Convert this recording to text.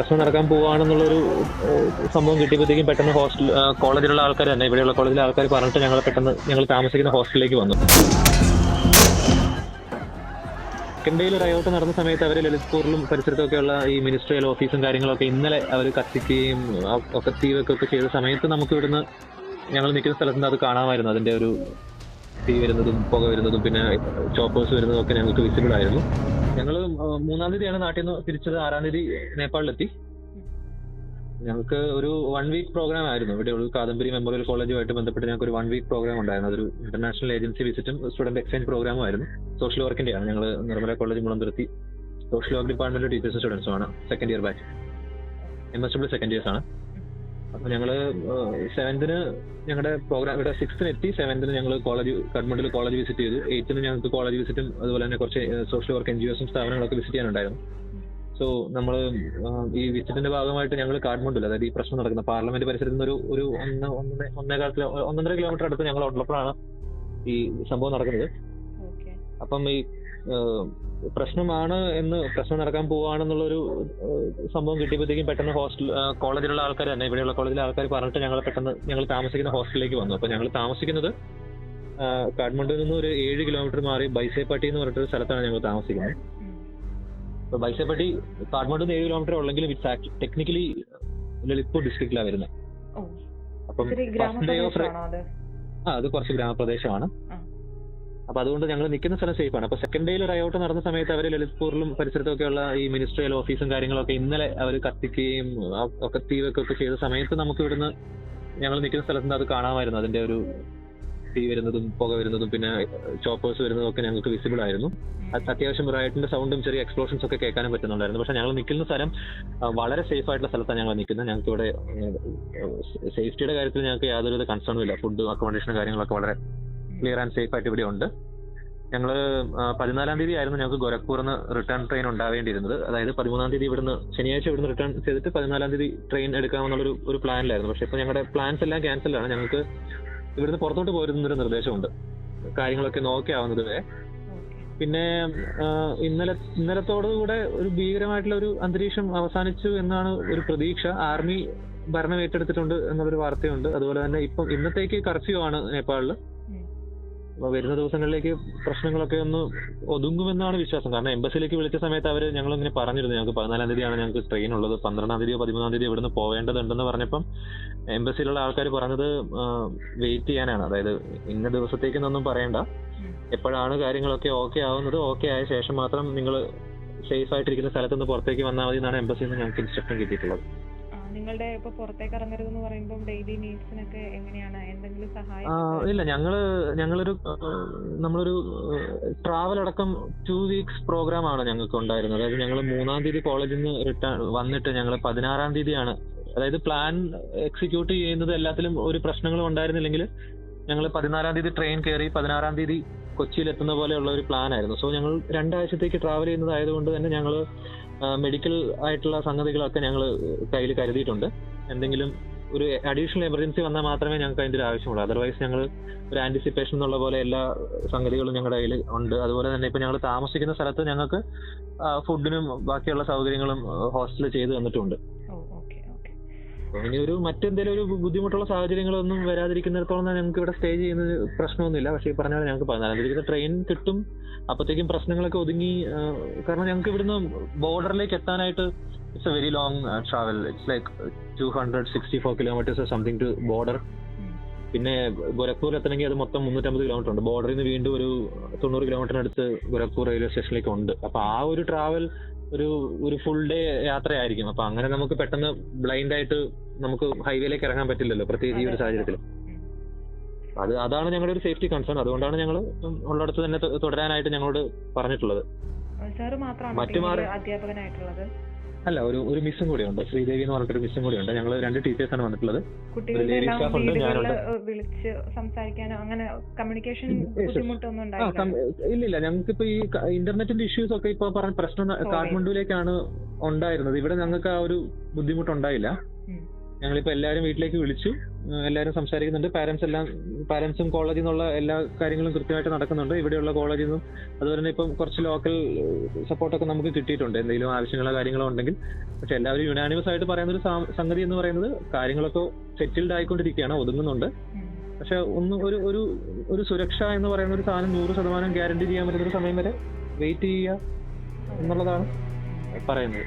പ്രശ്നം നടക്കാൻ ഒരു സംഭവം കിട്ടിയപ്പോഴത്തേക്കും പെട്ടെന്ന് ഹോസ്റ്റൽ കോളേജിലുള്ള ആൾക്കാർ തന്നെ ഇവിടെയുള്ള കോളേജിലെ ആൾക്കാർ പറഞ്ഞിട്ട് ഞങ്ങൾ പെട്ടെന്ന് ഞങ്ങൾ താമസിക്കുന്ന ഹോസ്റ്റലിലേക്ക് വന്നു. ഡേയിൽ റയോട്ട് നടന്ന സമയത്ത് അവർ ലളിത്പൂരിലും പരിസരത്തൊക്കെയുള്ള ഈ മിനിസ്ട്രിയൽ ഓഫീസും കാര്യങ്ങളൊക്കെ ഇന്നലെ അവർ കത്തിക്കുകയും ഒക്കെ തീവൊക്കെ ചെയ്ത സമയത്ത് നമുക്ക് ഇവിടുന്ന് ഞങ്ങൾ നിൽക്കുന്ന സ്ഥലത്ത് നിന്ന് അത് കാണാമായിരുന്നു. അതിന്റെ ഒരു തീ വരുന്നതും പുക വരുന്നതും പിന്നെ ചോപ്പേഴ്സ് വരുന്നതും ഒക്കെ ഞങ്ങൾക്ക് വിസിബിൾ ആയിരുന്നു. ഞങ്ങൾ മൂന്നാം തീയതിയാണ് നാട്ടിൽ നിന്ന് തിരിച്ചത്. ആറാം തീയതി നേപ്പാളിലെത്തി. ഞങ്ങൾക്ക് ഒരു വൺ വീക്ക് പ്രോഗ്രാം ആയിരുന്നു. ഇവിടെ ഒരു കാദംബരി മെമ്മോറിയൽ കോളേജുമായിട്ട് ബന്ധപ്പെട്ട് ഞങ്ങൾക്ക് ഒരു വൺ വീക്ക് പ്രോഗ്രാം ഉണ്ടായിരുന്നു. അതൊരു ഇന്റർനാഷണൽ ഏജൻസി വിസിറ്റും സ്റ്റുഡന്റ് എക്സ്ചേഞ്ച് പ്രോഗ്രാമും ആയിരുന്നു. സോഷ്യൽ വർക്കിന്റെ ആണ് ഞങ്ങൾ Nirmala college Mulanthuruthy social work department ടീച്ചേഴ്സും സ്റ്റുഡൻസും ആണ്. Second year batch M S W second years ആണ്. അപ്പൊ ഞങ്ങൾ സെവന്തിന് ഞങ്ങളുടെ പ്രോഗ്രാം ഇവിടെ സിക്സ്ത്തിന് എത്തി സെവന്തിന് ഞങ്ങൾ കോളേജ് കഡ്മണ്ടിൽ കോളേജ് വിസിറ്റ് ചെയ്തു. എയ്ത്തിന് ഞങ്ങൾക്ക് കോളേജ് വിസിറ്റും അതുപോലെ തന്നെ കുറച്ച് സോഷ്യൽ വർക്ക് എൻ ജി ഒസും സ്ഥാപനങ്ങളൊക്കെ വിസിറ്റ് ചെയ്യാനുണ്ടായിരുന്നു. സോ നമ്മൾ ഈ വിസിറ്റിന്റെ ഭാഗമായിട്ട് ഞങ്ങൾ കാഠ്മണ്ഡുവിൽ അതായത് ഈ പ്രശ്നം നടക്കുന്ന പാർലമെന്റ് പരിസരത്ത് നിന്ന് ഒരു ഒരു ഒന്ന് ഒന്നര ഒന്നേകാൽ കിലോ ഒന്നൊന്നര കിലോമീറ്റർ അടുത്ത് ഞങ്ങൾ ഉള്ളപ്പോഴാണ് ഈ സംഭവം നടക്കുന്നത്. അപ്പം ഈ പ്രശ്നമാണ് എന്ന് പ്രശ്നം നടക്കാൻ പോവാണെന്നുള്ള ഒരു സംഭവം കിട്ടിയപ്പോഴത്തേക്കും പെട്ടെന്ന് ഹോസ്റ്റൽ കോളേജിലുള്ള ആൾക്കാർ തന്നെ ഇവിടെയുള്ള കോളേജിലെ ആൾക്കാർ പറഞ്ഞിട്ട് ഞങ്ങൾ പെട്ടെന്ന് ഞങ്ങൾ താമസിക്കുന്ന ഹോസ്റ്റലിലേക്ക് വന്നു. അപ്പൊ ഞങ്ങൾ താമസിക്കുന്നത് കാഠ്മണ്ഡു കാഠ്മണ്ഡുവിൽ നിന്ന് ഒരു ഏഴ് കിലോമീറ്റർ മാറി ബൈസേപ്പട്ടി എന്ന് പറഞ്ഞിട്ടൊരു സ്ഥലത്താണ് ഞങ്ങൾ താമസിക്കുന്നത്. അപ്പൊ ബൈസേപ്പട്ടി കാഠ്മണ്ഡു നിന്ന് ഏഴ് കിലോമീറ്റർ ഉള്ളെങ്കിലും ഇറ്റ്സ് ടെക്നിക്കലി ലളിത്പൂർ ഡിസ്ട്രിക്റ്റിലാണ് വരുന്നത് അപ്പം ഫസ്റ്റ് ഡേ ഓഫ് ആ അത് കുറച്ച് ഗ്രാമപ്രദേശമാണ്. അപ്പൊ അതുകൊണ്ട് ഞങ്ങൾ നിൽക്കുന്ന സ്ഥലം സേഫ് ആണ്. അപ്പൊ സെക്കൻഡ് ഡേയിൽ റൈഔട്ട് നടന്ന സമയത്ത് അവർ ലളിത്പൂരിലും പരിസരത്തൊക്കെയുള്ള ഈ മിനിസ്ട്രിയൽ ഓഫീസും കാര്യങ്ങളൊക്കെ ഇന്നലെ അവർ കത്തിക്കുകയും ഒക്കെ തീ വെക്കുകയൊക്കെ ചെയ്ത സമയത്ത് നമുക്ക് ഇവിടുന്ന് ഞങ്ങൾ നിൽക്കുന്ന സ്ഥലത്ത് അത് കാണാമായിരുന്നു. അതിന്റെ ഒരു തീ വരുന്നതും പുക വരുന്നതും പിന്നെ ചോപ്പേഴ്സ് വരുന്നതും ഒക്കെ ഞങ്ങൾക്ക് വിസിബിൾ ആയിരുന്നു. അത് അത്യാവശ്യം റൈറ്റിന്റെ സൗണ്ടും ചെറിയ എക്സ്പ്ലോഷൻസ് ഒക്കെ കേൾക്കാനും പറ്റുന്നുണ്ടായിരുന്നു. പക്ഷെ ഞങ്ങൾ നിൽക്കുന്ന സ്ഥലം വളരെ സേഫ് ആയിട്ടുള്ള സ്ഥലത്താണ് ഞങ്ങൾ നിൽക്കുന്നത് ഞങ്ങൾക്ക് ഇവിടെ സേഫ്റ്റിയുടെ കാര്യത്തിൽ ഞങ്ങൾക്ക് യാതൊരു കൺസേണും ഇല്ല. ഫുഡ് അക്കോമഡേഷനും കാര്യങ്ങളൊക്കെ വളരെ ക്ലിയർ ആൻഡ് സേഫ് ആയിട്ട് ഇവിടെ ഉണ്ട്. ഞങ്ങൾ പതിനാലാം തീയതി ആയിരുന്നു ഞങ്ങൾക്ക് ഗോരഖ്പൂർന്ന് റിട്ടേൺ ട്രെയിൻ ഉണ്ടാവേണ്ടിയിരുന്നത്. അതായത് പതിമൂന്നാം തീയതി ഇവിടുന്ന് ശനിയാഴ്ച ഇവിടുന്ന് റിട്ടേൺ ചെയ്തിട്ട് പതിനാലാം തീയതി ട്രെയിൻ എടുക്കാമെന്നുള്ളൊരു ഒരു പ്ലാനിലായിരുന്നു പക്ഷേ ഇപ്പോൾ ഞങ്ങളുടെ പ്ലാൻസ് എല്ലാം ക്യാൻസൽ ആണ്. ഞങ്ങൾക്ക് ഇവിടുന്ന് പുറത്തോട്ട് പോരുന്നൊരു നിർദ്ദേശമുണ്ട്. കാര്യങ്ങളൊക്കെ നോക്കി ആവുന്നത് വരെ. പിന്നെ ഇന്നലെ ഇന്നലത്തോടുകൂടെ ഒരു ഭീകരമായിട്ടുള്ള ഒരു അന്തരീക്ഷം അവസാനിച്ചു എന്നാണ് ഒരു പ്രതീക്ഷ. ആർമി ഭരണം ഏറ്റെടുത്തിട്ടുണ്ട് എന്നുള്ളൊരു വാർത്തയുണ്ട്. അതുപോലെ തന്നെ ഇപ്പം ഇന്നത്തേക്ക് കർഫ്യൂ ആണ് നേപ്പാളിൽ വരുന്ന ദിവസങ്ങളിലേക്ക് പ്രശ്നങ്ങളൊക്കെ ഒന്ന് ഒതുങ്ങുമെന്നാണ് വിശ്വാസം. കാരണം എംബസിയിലേക്ക് വിളിച്ച സമയത്ത് അവർ ഞങ്ങൾ ഇങ്ങനെ പറഞ്ഞിരുന്നു ഞങ്ങൾക്ക് പതിനാലാം തീയതിയാണ് ഞങ്ങൾക്ക് ട്രെയിൻ ഉള്ളത്. പന്ത്രണ്ടാം തീയതിയോ പതിമൂന്നാം തീയതിയോ ഇവിടുന്ന് പോവേണ്ടതുണ്ടെന്ന് പറഞ്ഞപ്പം എംബസിയിലുള്ള ആൾക്കാർ പറഞ്ഞത് വെയിറ്റ് ചെയ്യാനാണ്. അതായത് ഇന്ന ദിവസത്തേക്കെന്നൊന്നും പറയണ്ട. എപ്പോഴാണ് കാര്യങ്ങളൊക്കെ ഓക്കെ ആവുന്നത് ഓക്കെ ആയ ശേഷം മാത്രം നിങ്ങൾ സേഫ് ആയിട്ടിരിക്കുന്ന സ്ഥലത്ത് നിന്ന് പുറത്തേക്ക് വന്നാൽ മതി എന്നാണ് എംബസിയിൽ നിന്ന് ഞങ്ങൾക്ക് ഇൻസ്ട്രക്ഷൻ കിട്ടിയിട്ടുള്ളത്. നിങ്ങളുടെ ഇപ്പൊ പുറത്തേക്ക് ഇറങ്ങരുത് എന്ന് പറയുമ്പോൾ ഡെയിലി നീഡ്സിനൊക്കെ എങ്ങനെയാണ്? എന്തെങ്കിലും സഹായം ഇല്ല ഞങ്ങൾ ഞങ്ങളൊരു നമ്മൾ നമ്മളൊരു ട്രാവൽ അടക്കം ടു വീക്സ് പ്രോഗ്രാം ആണ് ഞങ്ങൾക്ക് ഉണ്ടായിരുന്നത്. അതായത് ഞങ്ങൾ മൂന്നാം തീയതി കോളേജിൽ നിന്ന് റിട്ടേൺ വന്നിട്ട് ഞങ്ങൾ പതിനാറാം തീയതിയാണ്. അതായത് പ്ലാൻ എക്സിക്യൂട്ട് ചെയ്യുന്നത് എല്ലാത്തിലും ഒരു പ്രശ്നങ്ങളും ഉണ്ടായിരുന്നില്ലെങ്കിൽ ഞങ്ങൾ പതിനാലാം തീയതി ട്രെയിൻ കയറി പതിനാറാം തീയതി കൊച്ചിയിൽ എത്തുന്ന പോലെയുള്ള ഒരു പ്ലാൻ ആയിരുന്നു. സോ ഞങ്ങൾ രണ്ടാഴ്ചത്തേക്ക് ട്രാവൽ ചെയ്യുന്നതായതുകൊണ്ട് തന്നെ ഞങ്ങൾ മെഡിക്കൽ ആയിട്ടുള്ള സംഗതികളൊക്കെ ഞങ്ങൾ കയ്യിൽ കരുതിയിട്ടുണ്ട്. എന്തെങ്കിലും ഒരു അഡീഷണൽ എമർജൻസി വന്നാൽ മാത്രമേ ഞങ്ങൾക്ക് അതിന്റെ ഒരു ആവശ്യമുള്ളൂ. അതർവൈസ് ഞങ്ങൾ ഒരു ആന്റിസിപ്പേഷൻ എന്നുള്ള പോലെ എല്ലാ സംഗതികളും ഞങ്ങളുടെ കയ്യിൽ ഉണ്ട്. അതുപോലെ തന്നെ ഇപ്പോൾ ഞങ്ങൾ താമസിക്കുന്ന സ്ഥലത്ത് ഞങ്ങൾക്ക് ഫുഡിനും ബാക്കിയുള്ള സൗകര്യങ്ങളും ഹോസ്റ്റൽ ചെയ്തു തന്നിട്ടുണ്ട്. അപ്പൊ ഇനി ഒരു മറ്റെന്തെങ്കിലും ഒരു ബുദ്ധിമുട്ടുള്ള സാഹചര്യങ്ങളൊന്നും വരാതിരിക്കുന്നിടത്തോളം തന്നെ ഞങ്ങൾക്ക് ഇവിടെ സ്റ്റേ ചെയ്യുന്നത് പ്രശ്നമൊന്നുമില്ല. പക്ഷേ ഈ പറഞ്ഞ പോലെ ഞങ്ങൾക്ക് പതിനാലാം തീയതി ട്രെയിൻ കിട്ടും. അപ്പോഴത്തേക്കും പ്രശ്നങ്ങളൊക്കെ ഒതുങ്ങി കാരണം ഞങ്ങൾക്ക് ഇവിടുന്ന് ബോർഡറിലേക്ക് എത്താനായിട്ട് it's a very long travel it's like two hundred sixty four kilometres something to border പിന്നെ ഗോരഖ്പൂർ എത്തണമെങ്കിൽ അത് മൊത്തം മുന്നൂറ്റമ്പത് കിലോമീറ്റർ ഉണ്ട്. ബോർഡറിൽ നിന്ന് വീണ്ടും ഒരു തൊണ്ണൂറ് കിലോമീറ്ററിനടുത്ത് ഗോരഖ്പൂർ റെയിൽവേ സ്റ്റേഷനിലേക്ക് ഉണ്ട്. അപ്പൊ ആ ഒരു ട്രാവൽ ഒരു ഒരു ഫുൾ ഡേ യാത്രയായിരിക്കും. അപ്പൊ അങ്ങനെ നമുക്ക് പെട്ടെന്ന് ബ്ലൈൻഡ് ആയിട്ട് നമുക്ക് ഹൈവേയിലേക്ക് ഇറങ്ങാൻ പറ്റില്ലല്ലോ പ്രത്യേകിച്ച് ഈ ഒരു സാഹചര്യത്തിൽ അത് അതാണ് ഞങ്ങളുടെ ഒരു സേഫ്റ്റി കൺസേൺ അതുകൊണ്ടാണ് ഞങ്ങൾ ഉള്ളിടത്ത് തന്നെ തുടരാനായിട്ട് ഞങ്ങളോട് പറഞ്ഞിട്ടുള്ളത്. മറ്റു മാറി- അധ്യാപകനായിട്ടുള്ളത്? അല്ല ഒരു ഒരു മിസ്സും ഉണ്ട് ശ്രീദേവി എന്ന് പറഞ്ഞിട്ടൊരു മിസ്സും കൂടിയുണ്ട്. ഞങ്ങൾ രണ്ട് ടീച്ചേഴ്സ് ആണ് വന്നിട്ടുള്ളത് ഉണ്ട്. വിളിച്ച് സംസാരിക്കാനോ അങ്ങനെ കമ്മ്യൂണിക്കേഷൻ ഇല്ല ഉണ്ടായില്ല ഞങ്ങൾക്ക് ഇപ്പൊ ഈ ഇന്റർനെറ്റിന്റെ ഇഷ്യൂസ് ഒക്കെ ഇപ്പൊ പറഞ്ഞ പ്രശ്നം കാഠ്മണ്ഡുവിലേക്കാണ് ഉണ്ടായിരുന്നത്. ഇവിടെ ഞങ്ങൾക്ക് ആ ഒരു ബുദ്ധിമുട്ടുണ്ടായില്ല. ഞങ്ങളിപ്പോ എല്ലാവരും വീട്ടിലേക്ക് വിളിച്ചു. എല്ലാവരും സംസാരിക്കുന്നുണ്ട്. പാരന്റ്സ് എല്ലാം പാരന്റ്സും കോളേജിൽ നിന്നുള്ള എല്ലാ കാര്യങ്ങളും കൃത്യമായിട്ട് നടക്കുന്നുണ്ട്. ഇവിടെയുള്ള കോളേജിൽ നിന്നും അതുപോലെ തന്നെ ഇപ്പം കുറച്ച് ലോക്കൽ സപ്പോർട്ടൊക്കെ നമുക്ക് കിട്ടിയിട്ടുണ്ട്. എന്തെങ്കിലും ആവശ്യങ്ങളോ കാര്യങ്ങളോ ഉണ്ടെങ്കിൽ. പക്ഷെ എല്ലാവരും യുനാനിമസ് ആയിട്ട് പറയുന്ന ഒരു സംഗതി എന്ന് പറയുന്നത് കാര്യങ്ങളൊക്കെ സെറ്റിൽഡ് ആയിക്കൊണ്ടിരിക്കുകയാണ് ഒതുങ്ങുന്നുണ്ട്. പക്ഷെ ഒന്ന് ഒരു ഒരു ഒരു സുരക്ഷ എന്ന് പറയുന്ന ഒരു സാധനം നൂറ് ശതമാനം ഗ്യാരണ്ടി ചെയ്യാൻ പറ്റുന്ന ഒരു സമയം വരെ വെയിറ്റ് ചെയ്യുക എന്നുള്ളതാണ് പറയുന്നത്.